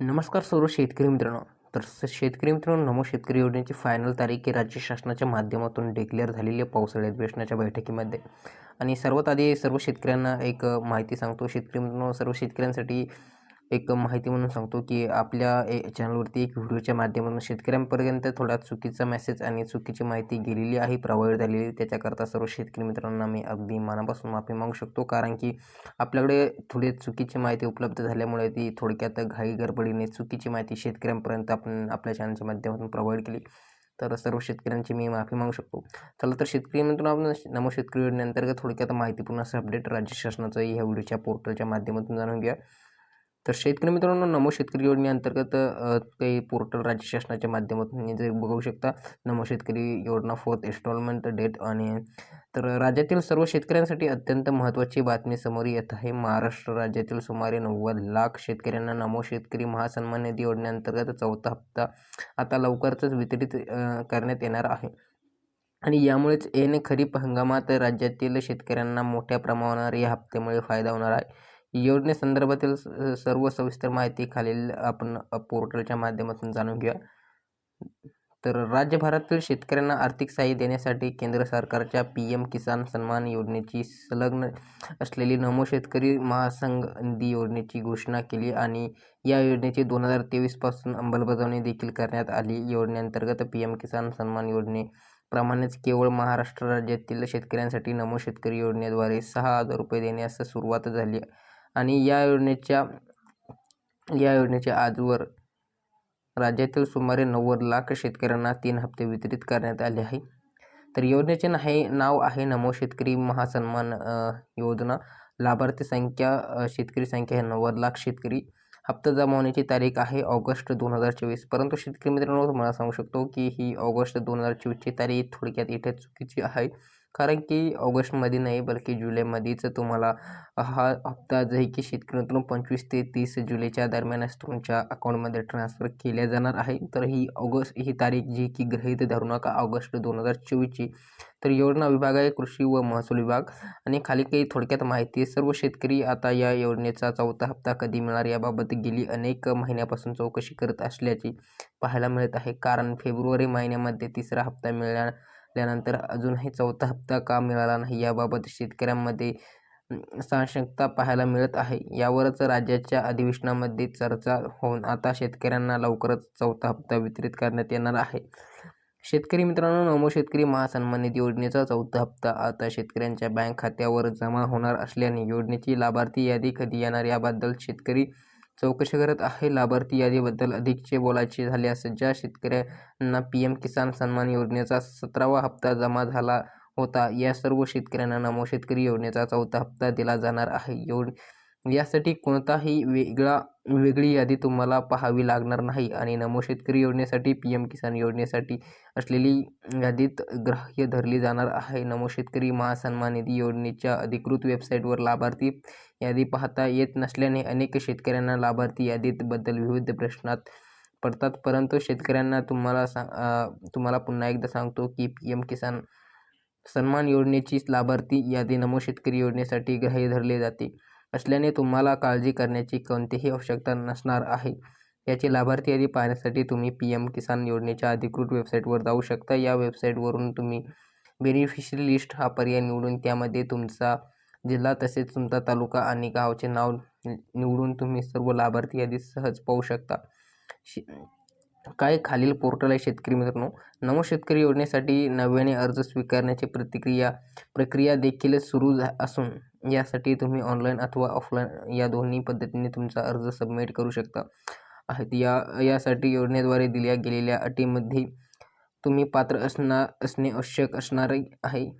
नमस्कार सर्व शेतकरी मित्रांनो. तर शेतकरी मित्रांनो नमो शेतकरी योजनेची फायनल तारीख ही राज्य शासनाच्या माध्यमातून डिक्लेअर झालेली आहे पावसाळी अधिवेशनाच्या बैठकीमध्ये. आणि सर्वात आधी सर्व शेतकऱ्यांना एक माहिती सांगतो. शेतकरी मित्रांनो सर्व शेतकऱ्यांसाठी एक माहिती म्हणून सांगतो की आपल्या ए चॅनलवरती एक व्हिडिओच्या माध्यमातून शेतकऱ्यांपर्यंत थोडा चुकीचा मेसेज आणि चुकीची माहिती गेलेली आहे प्रवाहित झालेली त्याच्याकरता सर्व शेतकरी मित्रांना मी अगदी मनापासून माफी मागू शकतो. कारण की आपल्याकडे थोडी चुकीची माहिती उपलब्ध झाल्यामुळे ती थोडक्यात घाई गडबडीने चुकीची माहिती शेतकऱ्यांपर्यंत आपण आपल्या चॅनलच्या माध्यमातून प्रोव्हाइड केली. तर सर्व शेतकऱ्यांची मी माफी मागू शकतो. चला तर शेतकरी मित्रांनो आपण नमो शेतकरी योजनेअंतर्गत थोडक्यात माहितीपूर्ण असं अपडेट राज्य शासनाचं ह्या व्हिडिओच्या पोर्टलच्या माध्यमातून जाणून घ्या तर शेतकरी मित्रांनो नमो शेतकरी योजनेअंतर्गत काही पोर्टल राज्य शासनाच्या माध्यमातून जे बघू शकता नमो शेतकरी योजना फोर्थ इन्स्टॉलमेंट डेट आणि तर राज्यातील सर्व शेतकऱ्यांसाठी अत्यंत महत्त्वाची बातमी समोर येत आहे. महाराष्ट्र राज्यातील सुमारे नव्वद लाख शेतकऱ्यांना नमो शेतकरी महासन्मान निधी योजनेअंतर्गत चौथा हप्ता आता लवकरच वितरित करण्यात येणार आहे. आणि यामुळेच येणे खरीप हंगामात राज्यातील शेतकऱ्यांना मोठ्या प्रमाणावर या हप्त्यामुळे फायदा होणार आहे. योजनेसंदर्भातील स- सर्व सविस्तर माहिती खालील आपण पोर्टलच्या माध्यमातून जाणून घेऊया. तर राज्यभरातील शेतकऱ्यांना आर्थिक सहाय्य देण्यासाठी केंद्र सरकारच्या पी एम किसान सन्मान योजनेची संलग्न असलेली नमो शेतकरी महासंघ निधी योजनेची घोषणा केली आणि या योजनेची दोन हजार तेवीसपासून अंमलबजावणी देखील करण्यात आली. योजनेअंतर्गत पी एम किसान सन्मान योजनेप्रमाणेच केवळ महाराष्ट्र राज्यातील शेतकऱ्यांसाठी नमो शेतकरी योजनेद्वारे सहा हजार रुपये देण्यास सुरुवात झाली. आणि या योजनेच्या या योजनेच्या आजवर राज्यातील सुमारे नव्वद लाख शेतकऱ्यांना तीन हप्ते वितरित करण्यात आले आहे. तर योजनेचे नाही नाव आहे नमो शेतकरी महासन्मान योजना. लाभार्थी संख्या शेतकरी संख्या आहे नव्वद लाख शेतकरी. हप्ता जमावण्याची तारीख आहे ऑगस्ट दोन हजार चोवीस. परंतु शेतकरी मित्रांनो तुम्हाला सांगू शकतो की ही ऑगस्ट दोन हजार चोवीसची तारीख थोडक्यात इथे चुकीची आहे. कारण की ऑगस्टमध्ये नाही बल्कि जुलैमध्येच तुम्हाला हा हप्ता जे की शेतकरी पंचवीस ते तीस जुलैच्या दरम्यानच तुमच्या अकाउंटमध्ये ट्रान्सफर केल्या जाणार आहे. तर ही ऑगस्ट ही तारीख जी की गृहीत धरू नका ऑगस्ट दोन हजार चोवीसची. तर योजना विभाग आहे कृषी व महसूल विभाग. आणि खाली काही थोडक्यात माहिती आहे. सर्व शेतकरी आता या योजनेचा चौथा हप्ता कधी मिळणार याबाबत गेली अनेक महिन्यापासून चौकशी करत असल्याची पाहायला मिळत आहे. कारण फेब्रुवारी महिन्यामध्ये तिसरा हप्ता मिळणार मिळाल्यानंतर अजूनही चौथा हप्ता का मिळाला नाही याबाबत शेतकऱ्यांमध्ये साशंकता पाहायला मिळत आहे. यावरच राज्याच्या अधिवेशनामध्ये चर्चा होऊन आता शेतकऱ्यांना लवकरच चौथा हप्ता वितरित करण्यात येणार आहे. शेतकरी मित्रांनो नमो शेतकरी महासन्मान निधी योजनेचा चौथा हप्ता आता शेतकऱ्यांच्या बँक खात्यावर जमा होणार असल्याने योजनेची लाभार्थी यादी कधी येणार याबद्दल शेतकरी चौकशी करत आहे. लाभार्थी यादीबद्दल अधिकचे बोलायचे झाल्यास ज्या शेतकऱ्यांना पी एम किसान सन्मान योजनेचा सतरावा हप्ता जमा झाला होता या सर्व शेतकऱ्यांना नमो शेतकरी योजनेचा चौथा हप्ता दिला जाणार आहे. योज यासाठी कोणताही वेगळा वेगळी यादी तुम्हाला पाहावी लागणार नाही. आणि नमो शेतकरी योजनेसाठी पी एम किसान योजनेसाठी असलेली यादीत ग्राह्य धरली जाणार आहे. नमो शेतकरी महासन्मान निधी योजनेच्या अधिकृत वेबसाईटवर लाभार्थी यादी पाहता येत नसल्याने अनेक शेतकऱ्यांना लाभार्थी यादीत बद्दल विविध प्रश्नात पडतात. परंतु शेतकऱ्यांना तुम्हाला सा तुम्हाला पुन्हा एकदा सांगतो की पी एम किसान सन्मान योजनेची लाभार्थी यादी नमो शेतकरी योजनेसाठी ग्राह्य धरले जाते. असल्याने तुम्हाला काळजी करण्याची कोणतीही आवश्यकता नसणार आहे. याची लाभार्थी यादी पाहण्यासाठी तुम्ही पी एम किसान योजनेच्या अधिकृत वेबसाईटवर जाऊ शकता. या वेबसाईटवरून तुम्ही बेनिफिशरी लिस्ट हा पर्याय निवडून त्यामध्ये तुमचा जिल्हा तसेच तुमचा तालुका आणि गावचे नाव नि- निवडून तुम्ही सर्व लाभार्थी यादी सहज पाहू शकता. शे काय खालील पोर्टल आहे शेतकरी मित्रांनो? नमो शेतकरी योजनेसाठी नव्याने अर्ज स्वीकारण्याची प्रतिक्रिया प्रक्रिया देखील सुरू झा असून यासाठी तुम्ही ऑनलाईन अथवा ऑफलाईन या दोन्ही पद्धतीने तुमचा अर्ज सबमिट करू शकता. आहेत. या यासाठी योजनेद्वारे दिल्या गेलेल्या अटीमध्ये तुम्ही पात्र असणार असणे आवश्यक असणार आहे.